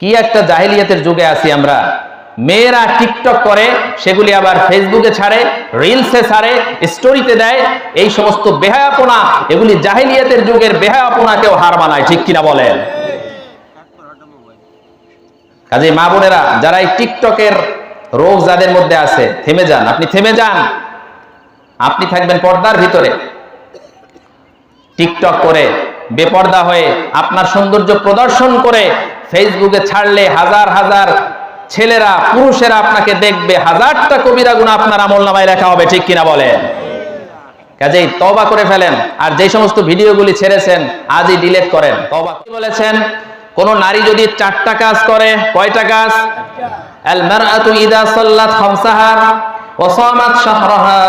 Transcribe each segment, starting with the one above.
কি একটা জাহিলিয়াতের যুগে আছি আমরা। মেয়েরা টিকটক করে, সেগুলি আবার ফেসবুকে ছাড়ে, রিলসে ছাড়ে, স্টোরিতে দেয়, এই সমস্ত বেহায়াপনা, এগুলি জাহিলিয়াতের যুগের বেহায়াপনাকেও হার মানায়, ঠিক কিনা বলেন? কাজে মা বোনেরা, যারা এই টিকটকের রোগ যাদের মধ্যে আছে, থেমে যান। আপনি থেমে যান। আপনি থাকবেন পর্দার ভিতরে। টিকটক করে, বেপর্দা হয়ে, আপনার সৌন্দর্য প্রদর্শন করে ফেসবুকে ছাড়লে হাজার হাজার ছেলেরা, পুরুষেরা আপনাকে দেখবে, হাজারটা কবিরা গুণ আপনার আমল নামায় লেখা হবে, ঠিক কিনা বলেন? কাজেই তবা করে ফেলেন, আর যে সমস্ত ভিডিওগুলি ছেড়েছেন, আজই ডিলিট করেন। তবা কি বলেছেন? কোন নারী যদি চারটা কাজ করে, কয়টা কাজ? আল মারআতু ইদা সাল্লাত খামসাহা ওয়া সামাত শাহরাহা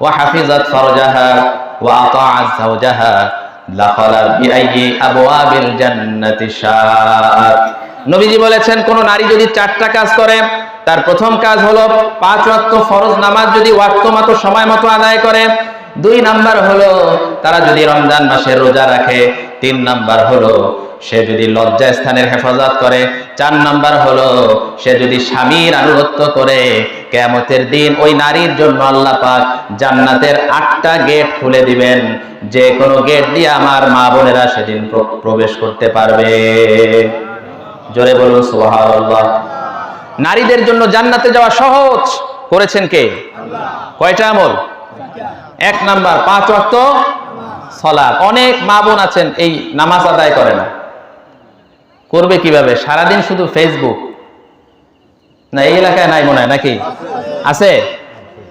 ওয়া হাফিজাত ফারজাহা ওয়া যাওজাহা। নবীজি বলেছেন, কোন নারী যদি চারটা কাজ করে, তার প্রথম কাজ হলো পাঁচ ওয়াক্ত ফরজ নামাজ যদি ওয়াক্ত মতো সময় মতো আদায় করে। দুই নাম্বার হলো, তারা যদি রমজান মাসের রোজা রাখে, তিন নাম্বার হলো সে যদি লজ্জা স্থানের হেফাজত করে, চার নাম্বার হলো সে যদি স্বামীর আনুগত্য করে কেমতের দিন ওই নারীর জন্য আল্লাহ পাক জান্নাতের আটটা গেট খুলে দিবেন। যে কোনো গেট দিয়ে আমার মা বোনেরা সেদিন প্রবেশ করতে পারবে। জোরে বলুন, সুবহানাল্লাহ। নারীদের জন্য জান্নাতে যাওয়া সহজ করেছেন কে? কয়টা আমল? এক নাম্বার, পাঁচ অর্থ সলাৎ। অনেক মা বোন আছেন, এই নামাজ আদায় করে না। করবে কীভাবে? সারাদিন শুধু ফেসবুক না, এই এলাকায় নাই মনে হয়, নাকি? আছে?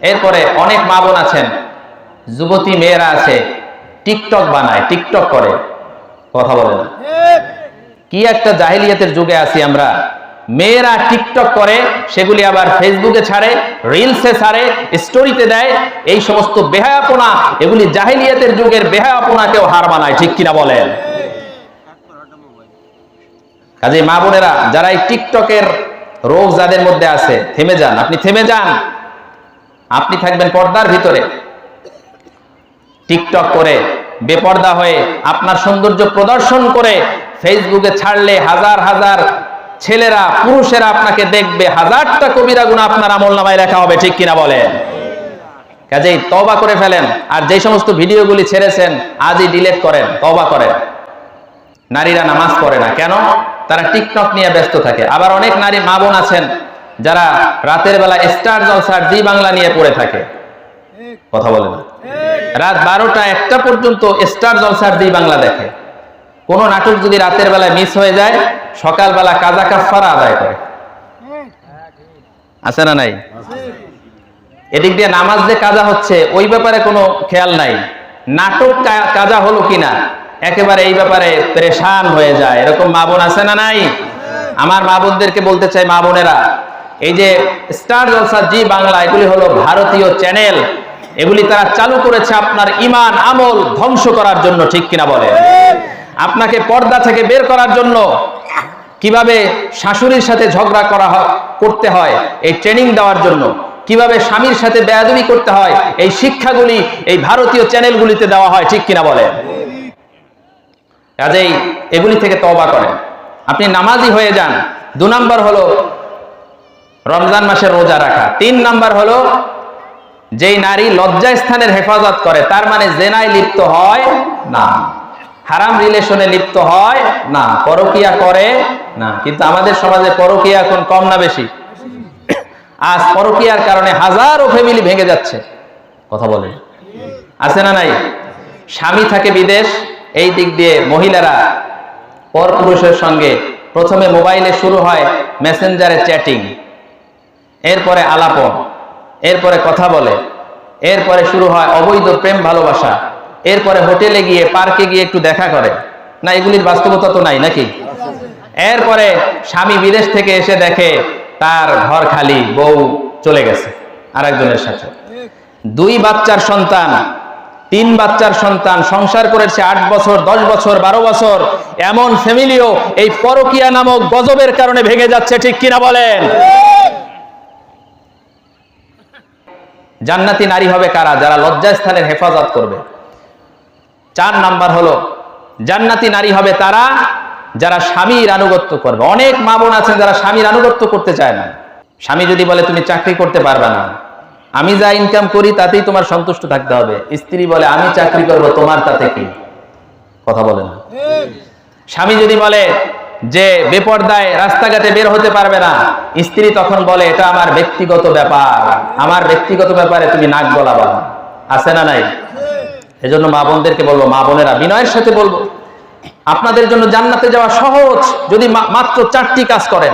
এরপরে অনেক মা বোন আছেন, যুবতী মেয়েরা আছে, টিকটক বানায়, টিকটক করে। কথা বলে না। কি একটা জাহিলিয়াতের যুগে আছি আমরা। মেয়েরা টিকটক করে, সেগুলি আবার ফেসবুকে ছাড়ে রিলসে ছাড়ে স্টোরিতে দেয়, এই সমস্ত বেহায়াপনা, এগুলি জাহিলিয়াতের যুগের বেহায়াপনাকেও হার মানায়, ঠিক কিনা বলেন? কাজে মা বোনেরা, যারা এই টিকটকের রোগ যাদের মধ্যে আছে, থেমে যান। আপনি থেমে যান। আপনি থাকবেন পর্দার ভিতরে। টিকটক করে, বেপর্দা হয়ে, আপনার সৌন্দর্য প্রদর্শন করে, ফেসবুকে ছাড়লে হাজার হাজার ছেলেরা, পুরুষেরা আপনাকে দেখবে। হাজারটা কবিরা গুণ আপনার আমল নামায় লেখা হবে, ঠিক কিনা বলেন? কাজেই তবা করে ফেলেন। আর যে সমস্ত ভিডিওগুলি ছেড়েছেন, আজই ডিলেট করেন তবা করেন। নারীরা নামাজ পড়ে না। কেন? তারা টিকটক নিয়ে ব্যস্ত থাকে। আবার অনেক নারী মা বোন আছেন যারা রাতের বেলা স্টার জলসার জি বাংলা নিয়ে পড়ে থাকে। কথা বলে না। রাত বারোটা একটা পর্যন্ত স্টার জলসার জি বাংলা দেখে। কোন নাটক যদি রাতের বেলায় মিস হয়ে যায়, সকালবেলা কাজা কাফারা আদায় করে। আছে না নাই? এদিক দিয়ে নামাজ যে কাজা হচ্ছে, ওই ব্যাপারে কোনো খেয়াল নাই। নাটক কাজা হলো কিনা? একেবারে এই ব্যাপারে পরেশান হয়ে যায়। এরকম মা বোন আছে না নাই? আমার মা বোনদেরকে বলতে চাই মা বোনেরা, এই যে স্টার জলসা জি বাংলা, এগুলি হলো ভারতীয় চ্যানেল। এগুলি তারা চালু করেছে আপনার ইমান, আমল ধ্বংস করার জন্য, ঠিক কিনা বলে আপনাকে পর্দা থেকে বের করার জন্য কীভাবে শাশুড়ির সাথে ঝগড়া করা করতে হয়, এই ট্রেনিং দেওয়ার জন্য, কীভাবে স্বামীর সাথে বেয়াদবি করতে হয়, এই শিক্ষাগুলি এই ভারতীয় চ্যানেলগুলিতে দেওয়া হয়, ঠিক কিনা বলে কাজেই এগুলি থেকে তওবা করেন। আপনি নামাজি হয়ে যান। দু নম্বর হলো রমজান মাসের রোজা রাখা। তিন নাম্বার হলো যেই নারী লজ্জা স্থানের হেফাজত করে, তার মানে জেনায় লিপ্ত হয় না। হারাম রিলেশনে লিপ্ত হয় না। পরকিয়া করে না। কিন্তু আমাদের সমাজে পরকিয়া এখন কম না বেশি। আজ পরকিয়ার কারণে হাজারো ফ্যামিলি ভেঙে যাচ্ছে। কথা বলে আছে না নাই? স্বামী থাকে বিদেশ এই দিক দিয়ে মহিলারা পরপুরুষের সঙ্গে প্রথমে মোবাইলে শুরু হয় মেসেঞ্জারে চ্যাটিং, এরপরে আলাপন, এরপরে কথা বলে, এরপরে শুরু হয় অবৈধ প্রেম ভালোবাসা, এরপরে হোটেলে গিয়ে, পার্কে গিয়ে একটু দেখা করে। না, এগুলির বাস্তবতা তো নাই নাকি? এরপরে স্বামী বিদেশ থেকে এসে দেখে তার ঘর খালি, বউ চলে গেছে আরেকজনের সাথে। দুই বাচ্চার সন্তান তিন বাচ্চার সন্তান, সংসার করেছে আট বছর, দশ বছর, বারো বছর, এমন ফ্যামিলিও এই পরকিয়া নামক গজবের কারণে ভেঙে যাচ্ছে, ঠিক কিনা বলেন? জান্নাতি নারী হবে কারা? যারা লজ্জাস্থানের হেফাজত করবে। চার নাম্বার হলো, জান্নাতি নারী হবে তারা যারা স্বামীর আনুগত্য করবে। অনেক মা বোন আছেন যারা স্বামীর আনুগত্য করতে চায় না। স্বামী যদি বলে, তুমি চাকরি করতে পারবে না। আমি যা ইনকাম করি তাতেই তোমার সন্তুষ্ট থাকতে হবে। স্ত্রী বলে, আমি চাকরি করব, তোমার তাতে কি? কথা বলে না। স্বামী যদি বলে যে বেপর্দায় রাস্তাঘাটে বের হতে পারবে না, স্ত্রী তখন বলে, এটা আমার ব্যক্তিগত ব্যাপার। আমার ব্যক্তিগত ব্যাপারে তুমি নাক গলাবা আছে না নাই? এজন্য মা বোনদেরকে বলব, মা বোনেরা বিনয়ের সাথে বলব, আপনাদের জন্য জান্নাতে যাওয়া সহজ যদি মাত্র চারটি কাজ করেন।